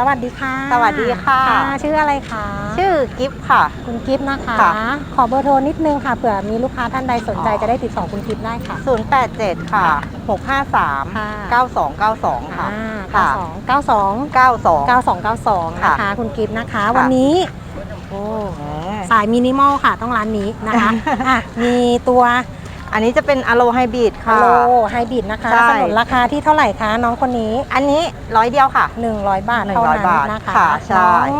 สวัสดีค่ะสวัสดีค่ะ ชื่ออะไรคะชื่อกิฟต์ค่ะ คุณกิฟต์นะคะ ค่ะ ขอเบอร์โทรนิดนึงค่ะเผื่อมีลูกค้าท่านใดสนใจอ๋อจะได้ติดต่อคุณกิฟต์ได้ค่ะ 087 ค่ะ 653 ค่ะ 9292 ค่ะ อ่าค่ะเก้าสองเก้าสอง92เก้าสองเก้าสองนะคะค่ะคุณกิฟต์นะคะค่ะวันนี้โอ้อืมสายมินิมอลค่ะต้องร้านนี้นะคะ อะมีตัว อันนี้จะเป็นอะโลไฮบริดฮัค่ะลโลไฮบริดนะคะใช่ สนุนราคาที่เท่าไหร่คะน้องคนนี้ อันนี้ร้อยเดียวค่ะ 100 บาทเท่านั้น100บาทนะคะค่ะใช่ น้อง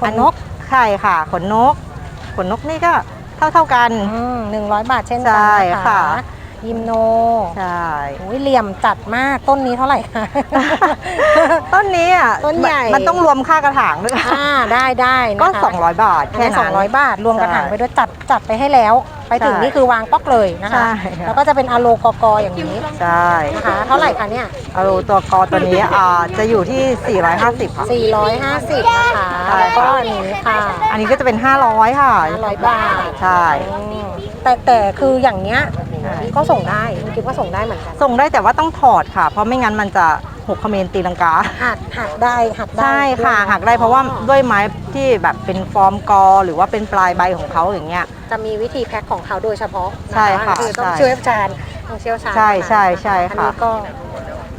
ขนนกใช่ค่ะ ขนนก ขนนกนี่ก็เท่าเท่าๆกันอืมหนึ่งร้อยบาทเช่นใช่กันนะคะค่ะ ยิมโนใช่โอ้ยเหลี่ยมจัดมากต้นนี้เท่าไหร่คะ ต้นนี้อะต้นใหญ่ มันต้องรวมค่ากระถางด้วยค่ะอ่าได้ได้นะคะก็ 200 บาทอันแค่นี้สนั้อนงร้อยบาท รวมกระถางใช่ไปด้วยจัดจัดไปให้แล้ว ไปถึงใช่นี่คือวางป๊อกเลยนะคะใช่ค่ะแล้วก็จะเป็นอะโลกอกออย่างนี้ใช่นะคะเท่าไหร่คะเนี่ยอะโลตัวกอตัวนี้อ่าจะอยู่ที่ 450ค่ะ450นะคะใช่แล้วก็ค่ะอันนี้ค่ะ อันนี้ก็จะเป็น 500 ค่ะ500บาทใช่อืมแต่แต่คืออย่างเนี้ยใช่ ก็ส่งได้คุณคิดว่าส่งได้เหมือนกันส่งได้แต่ว่าต้องถอดค่ะ เพราะไม่งั้นมันจะหกเขมรตีลังกาหักหักได้หักได้ใช่ค่ะด้วยนหักได้เพราะว่าด้วยไม้ที่แบบเป็นฟอร์มกอ หรือว่าเป็นปลายใบของเขาอย่างเงี้ยจะมีวิธีแพ็คของเขาโดยเฉพาะนใช่ค่ะคือต้องใช่เชี่ยวชาญต้องเชี่ยวชาญใช่เท่านั้นใช่ใช่อันค่ะนี้ก็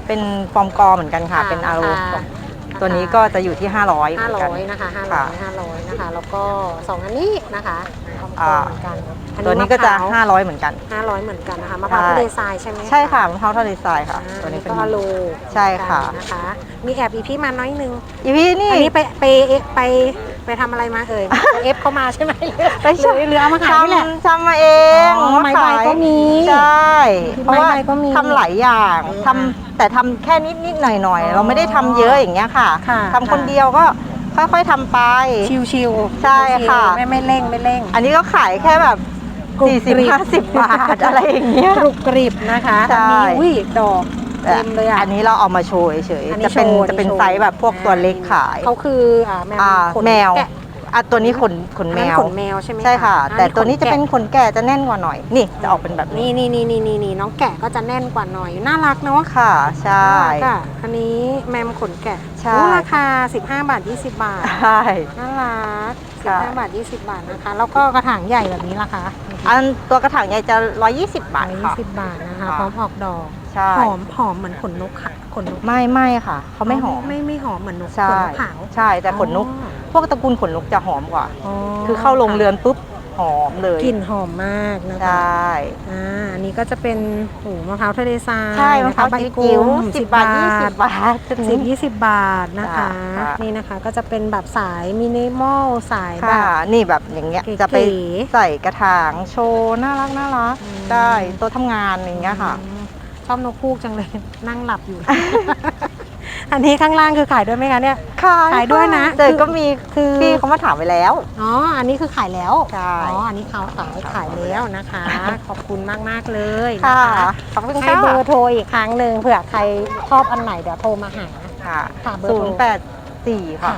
เป็นฟอร์มกอเหมือนกันค่ะ เป็นอารูค่ะตัวนี้ก็จะอยู่ที่ 500เหมือนกัน500นะคะค่ะ500 500นะคะแล้วก็สองอันนี้นะคะทำก อ่าเหมือนกันอัตัวนี้ก็จะ มพร้าว500 เหมือนกัน500เหมือนกันนะคะมะพร้าวใช่ทะเลทรายใช่ไหมใช่ค่ะมะพร้าวทะเลทรายค่ะอ่าตัวนี้เป็นก็อะโลใช่ค่ะ นะคะ มีแอบอีพี่มาน้อยนึง อีพี่นี่ อันนี้ไปไปไปไปทำอะไรมาเอ่ย เอฟเข้ามาใช่ไหมไปเชื่อหรือเอามาขายนี่แหละ ทำทำมาเองอ๋อไม้ใบขายก็มีใช่เพราะว่าไม้ใบก็มีทำหลายอย่างอืมทำแต่ทำแค่นิดนิดๆหน่อยหน่อยๆอ๋อเราไม่ได้ทำเยอะอย่างเงี้ยค่ะค่ะทำคนค่ะ เดียวก็ ค่อย ๆทำไปชิวๆใช่ค่ะ ไม่ไม่เร่งไม่เร่ง อันนี้ก็ขายแค่แบบ กรุบกริบ 40 50 บาท อะไรอย่างเงี้ย กรุบกริบนะคะใช่ อันนี้อุ้ยดอกเต็มเลยอะ อันนี้เราเอามาโชว์เฉยอันนี้ๆจะเป็นโชว์จะเป็นโชว์ไซส์แบบพวกตัวเล็กขาย เขาคืออ่าแมวอ่าขนแมวกะ อะตัวนี้ขนขนอันแมนั้นวขนแมวใช่ไหมใช่ค่ะอัแต่ตัวนี้จะเป็นขขนแก่จะแน่นกว่าหน่อย นี่จะออกเป็นแบบนี้ นี่นี่นี่นี่นี่นี่น้องแกะก็จะแน่นกว่าหน่อยน่ารักเนาะค่ะใช่น่ารักอะอันนี้แมมขนแกะใช่โอ้ราคา 15 บาท 20 บาทใช่น่ารักค่ะ15บาท20บาทนะคะ แล้วก็กระถางใหญ่แบบนี้ราคาอันตัวกระถางใหญ่จะ120บาทค่ะ120บาทนะคะค่ะพร้อมออกดอกใช่หอมหอมเหมือนขนนกค่ะขนนกไม่ไม่ค่ะเขาไม่หอมไม่ไม่หอมเหมือนนกขใช่นนกขาวใช่แต่ขนนก พวกตระกูลขนนกจะหอมกว่า คือเข้าโรงเรือนปุ๊บหอมเลยกลิ่นหอมมากนะใชคะ่ อ่าอันนี้ก็จะเป็นหูมะพร้าวทะเลทรายใช่มะพร้าวนคใบจิ๋กุ้วงๆสิบบาทยี่สิบบาทสิบยี่สิบบาทนะคะ ค่ะ นี่นะคะก็จะเป็นแบบสายมินิมอลสายแบค่ะบ นี่แบบอย่างเงี้ยเก๋ๆจะไปใส่กระถางโชว์น่ารักน่ารักอืม ได้โต๊ะทำงานอย่างเงี้ยค่ะ อืมชอบนกคูกจังเลย นั่งหลับอยู่ อันนี้ข้างล่างคือขายด้วยไหมคะเนี่ยขายขายด้วยนะแต่คือก็มีคือพี่เขามาถามไว้แล้ว อ๋อ อันนี้คือขายแล้วใช่อ๋อ อันนี้เขาขายขายแล้วนะคะ ขอบคุณมากมากๆเลยนะค่ะคะขอบคุณให้ค่ะเบอร์โทรอีกครั้งหนึ่งเผื่อใครชอบอันไหนเดี๋ยวโทรมาหา ค่ะค่ะเบอร์โทรศูนย์แปดสี่ค่ะค่ะ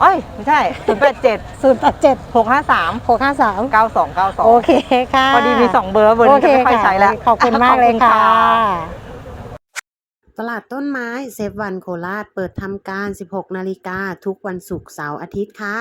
เอ้ย ไม่ใช่ศูนย์แปดเจ็ดศูนย์แปดเจ็ดหกห้าสามหกห้าสามเก้าสองเก้าสองโอเคค่ะ พอดีมีสองเบอร์เบอร์นี้จะไม่ค่อยใช้แล้ว ขอบคุณมากเลยขอบณค่ะ ตลาดต้นไม้เซฟวันโคราชเปิดทำการ 16 นาฬิกาทุกวันศุกร์เสาร์อาทิตย์ค่ะ